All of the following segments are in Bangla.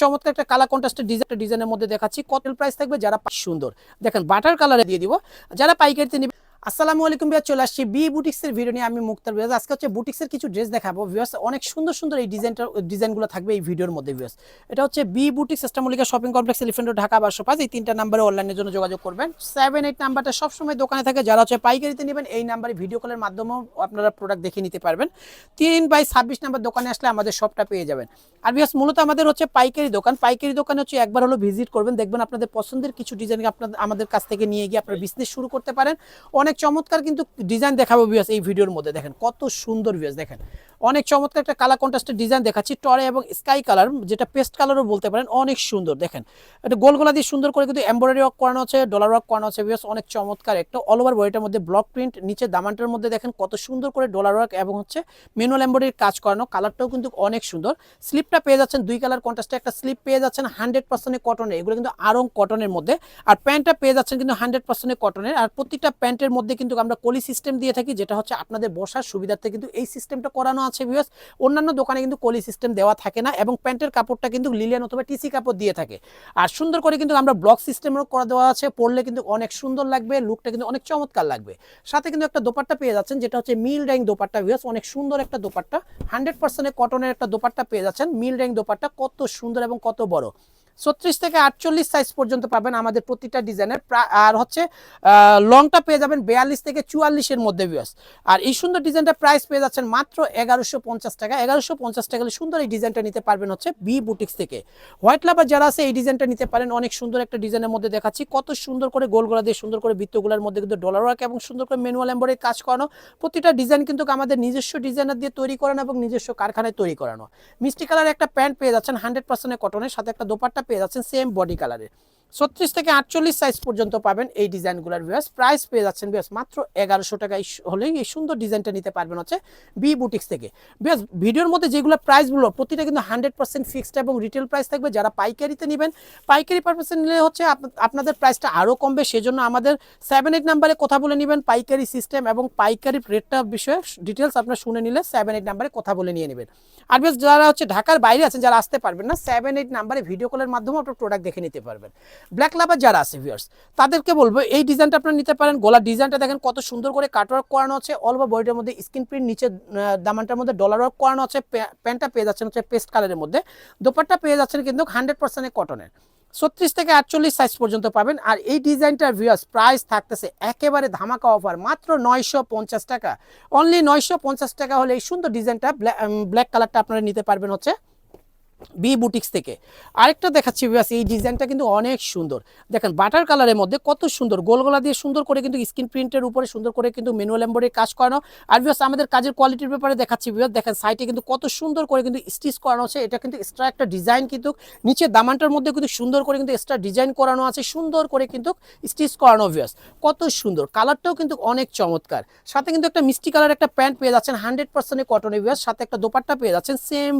চমৎকার একটা কালার কন্ট্রাস্টের ডিজাইন ডিজাইনের মধ্যে দেখাচ্ছি। কত প্রাইস থাকবে যারা সুন্দর। দেখেন বাটার কালারে দিয়ে দিব। যারা পাইকারিতে নিবে আসসালামু আলাইকুম বিয়ার চলে আসছি বি বুটিক্সের ভিডিও নিয়ে। আমি মুক্তার বিয়াজ আজকে হচ্ছে বুটিক্সের কিছু ড্রেস দেখাবো। ভিউয়ার্স, অনেক সুন্দর সুন্দর এই ডিজাইনটা ডিজাইনগুলো থাকবে এই ভিডিওর মধ্যে ভিউয়ার্স। এটা হচ্ছে বি বুটিক্স সিস্টেমলিকা শপিং কমপ্লেক্স, এলিফেন্ট, ঢাকা বারশো পাঁচ এই তিনটা নাম্বারে অনলাইনের জন্য যোগাযোগ করবেন। সেভেন এইট নাম্বারটা সবসময় দোকানে থাকে। যারা হচ্ছে পাইকারিতে নেবেন, এই নাম্বারে ভিডিও কলের মাধ্যমেও আপনারা প্রোডাক্ট দেখে নিতে পারবেন। তিন বাই ছাব্বিশ নাম্বার দোকানে আসলে আমাদের সবটা পেয়ে যাবেন। আর বিয়াস মূলত আমাদের হচ্ছে পাইকারি দোকান। পাইকারি দোকানে হচ্ছে একবার হলো ভিজিট করবেন। দেখবেন আপনাদের পছন্দের কিছু ডিজাইন আপনাদের, আমাদের কাছ থেকে নিয়ে গিয়ে আপনারা বিজনেস শুরু করতে পারেন। অনেক চমৎকার কিন্তু ডিজাইন দেখাবো বিয়াস এই ভিডিওর মধ্যে। দেখেন, কত সুন্দর বিয়াস দেখেন। অনেক চমৎকার একটা কালার কন্ট্রাস্টের ডিজাইন দেখাচ্ছি টরে এবং স্কাই কালার যেটা পেস্ট কালারও বলতে পারেন, অনেক সুন্দর। দেখেন এটা গোলগোলা দিয়ে সুন্দর করে কিন্তু এমব্রয়ডারি ওয়ার্ক করানো আছে ডলার ওয়ার্ক করানো আছে বিয়াস অনেক চমৎকার। একটা অল ওভার বডিটার মধ্যে ব্লক প্রিন্ট নিচে দামানটার মধ্যে দেখেন, কত সুন্দর করে ডলার ওয়ার্ক এবং হচ্ছে ম্যানুয়াল এমব্রয়ডারির কাজ করানো কালারটাও কিন্তু অনেক সুন্দর। স্লিপটা পেয়ে যাচ্ছেন দুই কালার কন্ট্রাস্টে একটা স্লিপ পেয়ে যাচ্ছেন হান্ড্রেড পার্সেন্টের কটনের এগুলো কিন্তু আরং কটনের মধ্যে। আর প্যান্টটা পেয়ে যাচ্ছেন কিন্তু হান্ড্রেড পার্সেন্টের কটনের আর প্রত্যেকটা প্যান্টের মধ্যে কিন্তু আমরা কলি সিস্টেম দিয়ে থাকি, যেটা হচ্ছে আপনাদের বসার সুবিধার্থে কিন্তু এই সিস্টেমটা করানো আছে বিকজ অন্যান্য দোকানে কিন্তু কলি সিস্টেম দেওয়া থাকে না এবং প্যান্টের কাপড়টা কিন্তু লিলিয়ান অথবা টিসি কাপড় দিয়ে থাকে। আর সুন্দর করে কিন্তু আমরা ব্লক সিস্টেমেরও করা দেওয়া আছে, পরলে কিন্তু অনেক সুন্দর লাগবে লুকটা কিন্তু অনেক চমৎকার লাগবে। সাথে কিন্তু একটা দোপাট্টা পেয়ে যাচ্ছেন, যেটা হচ্ছে মিল ড্যাং দোপাট্টা ভিউস অনেক সুন্দর একটা দোপাট্টা হান্ড্রেড পার্সেন্টের কটনের একটা দোপাট্টা পেয়ে যাচ্ছেন। মিল ড্যাং দোপাট্টা কত সুন্দর এবং কত বড়। ছত্রিশ থেকে আটচল্লিশ সাইজ পর্যন্ত পাবেন আমাদের প্রতিটা ডিজাইনের আর হচ্ছে লংটা পেয়ে যাবেন বিয়াল্লিশ থেকে চুয়াল্লিশের মধ্যে ভিউস আর এই সুন্দর ডিজাইনটা প্রাইস পেয়ে যাচ্ছেন মাত্র এগারোশো পঞ্চাশ টাকা। এগারোশো পঞ্চাশ টাকা সুন্দর এই ডিজাইনটা নিতে পারবেন হচ্ছে বি বুটিক্স থেকে। হোয়াইট লাভার যারা আছে, এই ডিজাইনটা নিতে পারেন। অনেক সুন্দর একটা ডিজাইনের মধ্যে দেখাচ্ছি। কত সুন্দর করে গোলগোলা দিয়ে সুন্দর করে বৃত্তগুলোর মধ্যে কিন্তু ডলার ওয়ার্ক এবং সুন্দর করে ম্যানুয়াল এম্বরের কাজ করানো। প্রতিটা ডিজাইন কিন্তু আমাদের নিজস্ব ডিজাইনার দিয়ে তৈরি করানো এবং নিজস্ব কারখানায় তৈরি করানো। মিষ্টি কালার একটা প্যান্ট পেয়ে যাচ্ছেন হান্ড্রেড পার্সেন্টের কটনের সাথে একটা দোপাট্টা পেয়ে যাচ্ছেন সেম বডি কালারের ছত্রিশ থেকে আটচল্লিশ সাইজ পর্যন্ত পাবেন এই ডিজাইনগুলোর ভিউয়ার্স প্রাইস পেয়ে যাচ্ছেন বিয়াস মাত্র এগারোশো টাকায় হলেই এই সুন্দর ডিজাইনটা নিতে পারবেন হচ্ছে বি বুটিক্স থেকে। বিয়াস ভিডিওর মধ্যে যেগুলো প্রাইসগুলো প্রতিটা কিন্তু হান্ড্রেড পার্সেন্ট ফিক্সড এবং রিটেল প্রাইস থাকবে। যারা পাইকারিতে নেবেন, পাইকারি পারপাসে নিলে হচ্ছে আপ- আপনাদের প্রাইসটা আরও কমবে। সেজন্য আমাদের সেভেন এইট নাম্বারে কথা বলে নেবেন পাইকারি সিস্টেম এবং পাইকারি রেটটা বিষয়ে ডিটেলস আপনার শুনে নিলে সেভেন এইট নাম্বারে কথা বলে নিয়ে নেবেন। আর বেশ যারা হচ্ছে ঢাকার বাইরে আছেন, যারা আসতে পারবেন না সেভেন এইট নাম্বারে ভিডিও কলের মাধ্যমে আপনার প্রোডাক্ট দেখে নিতে পারবেন। ব্ল্যাক লাভার যারা আছে ভিউয়ার্স তাদেরকে বলব, এই ডিজাইনটা আপনারা নিতে পারেন। গলার ডিজাইনটা দেখেন কত সুন্দর করে কাটওয়ার্ক করানো আছে। অল ওভার বডিটার মধ্যে স্ক্রিন প্রিন্ট নিচে দামানটার মধ্যে ডলার ওয়ার্ক করানো আছে। প্যান্টটা পেয়ে যাচ্ছেন হচ্ছে পেস্ট কালারের মধ্যে। দোপাট্টা পেয়ে যাচ্ছেন কিন্তু হান্ড্রেড পার্সেন্টের কটনের ছত্রিশ থেকে আটচল্লিশ সাইজ পর্যন্ত পাবেন। আর এই ডিজাইনটার ভিউয়ার্স প্রাইস থাকতেছে একেবারে ধামাকা অফার মাত্র নয়শো পঞ্চাশ টাকা। অনলি নয়শো পঞ্চাশ টাকা হলে এই সুন্দর ডিজাইনটা ব্ল্যাক কালারটা আপনারা নিতে পারবেন হচ্ছে বি বুটিক্স থেকে। আরেকটা দেখাচ্ছি ভিউয়ার্স এই ডিজাইনটা কিন্তু অনেক সুন্দর। দেখেন বাটার কালারের মধ্যে কত সুন্দর গোলগোলা দিয়ে সুন্দর করে কিন্তু স্ক্রিন প্রিন্টের উপরে সুন্দর করে কিন্তু ম্যানুয়াল এম্বয়ডারি কাজ করানো। আর ভিউয়ার্স আমাদের কাজের কোয়ালিটির ব্যাপারে দেখাচ্ছি ভিউয়ার্স দেখেন সাইটে কিন্তু কত সুন্দর করে কিন্তু স্টিচ করানো আছে। এটা কিন্তু এক্সট্রা একটা ডিজাইন কিন্তু নিচে দামানটার মধ্যে কিন্তু সুন্দর করে কিন্তু এক্সট্রা ডিজাইন করানো আছে, সুন্দর করে কিন্তু স্টিচ করানো ভিউয়ার্স কত সুন্দর কালারটাও কিন্তু অনেক চমৎকার। সাথে কিন্তু একটা মিষ্টি কালার একটা প্যান্ট পেয়ে যাচ্ছেন হান্ড্রেড পার্সেন্ট কটনের ভিউয়ার্স সাথে একটা দোপাট্টা পেয়ে যাচ্ছেন সেম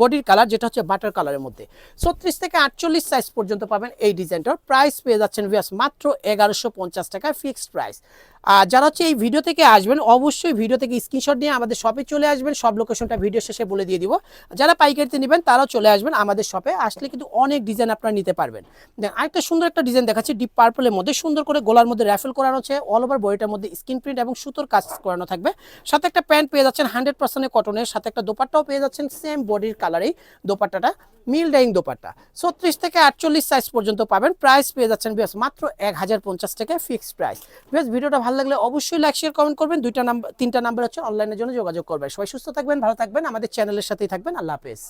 বডির কালার যেটা হচ্ছে বাটার কালারের মধ্যে। ছত্রিশ থেকে আটচল্লিশ সাইজ পর্যন্ত পাবেন এই ডিজাইনটার। প্রাইস পেয়ে যাচ্ছেন ভিয়াস মাত্র এগারোশো পঞ্চাশ টাকা ফিক্সড প্রাইস আর যারা হচ্ছে এই ভিডিও থেকে আসবেন, অবশ্যই ভিডিও থেকে স্ক্রিনশট নিয়ে আমাদের শপে চলে আসবেন। সব লোকেশনটা ভিডিও শেষে বলে দিয়ে দিব। যারা পাইকারিতে নেবেন, তারাও চলে আসবেন আমাদের শপে আসলে কিন্তু অনেক ডিজাইন আপনারা নিতে পারবেন। আরেকটা সুন্দর একটা ডিজাইন দেখাচ্ছি ডিপ পার্পলের মধ্যে। সুন্দর করে গোলার মধ্যে র্যাফেল করানো আছে অল ওভার বডিটার মধ্যে স্ক্রিন প্রিন্ট এবং সুতোর কাজ করানো থাকবে। সাথে একটা প্যান্ট পেয়ে যাচ্ছেন হান্ড্রেড পার্সেন্টের কটনের সাথে একটা দোপাট্টাও পেয়ে যাচ্ছেন সেম বডির কালারেই দোপাট্টাটা মিল ডাইং দোপাট্টা। ছত্রিশ থেকে আটচল্লিশ সাইজ পর্যন্ত পাবেন। প্রাইস পেয়ে যাচ্ছেন বেশ মাত্র এক হাজার পঞ্চাশ টাকা ফিক্সড প্রাইস বেশ ভিডিওটা ভালো লাগলে অবশ্যই লাইক শেয়ার কমেন্ট করবেন। দুইটা নাম্বার, তিনটা নাম্বার হচ্ছে অনলাইনের জন্য যোগাযোগ করবেন। সবাই সুস্থ থাকবেন, ভালো থাকবেন। আমাদের চ্যানেলের সাথেই থাকবেন। আল্লাহ হাফেজ।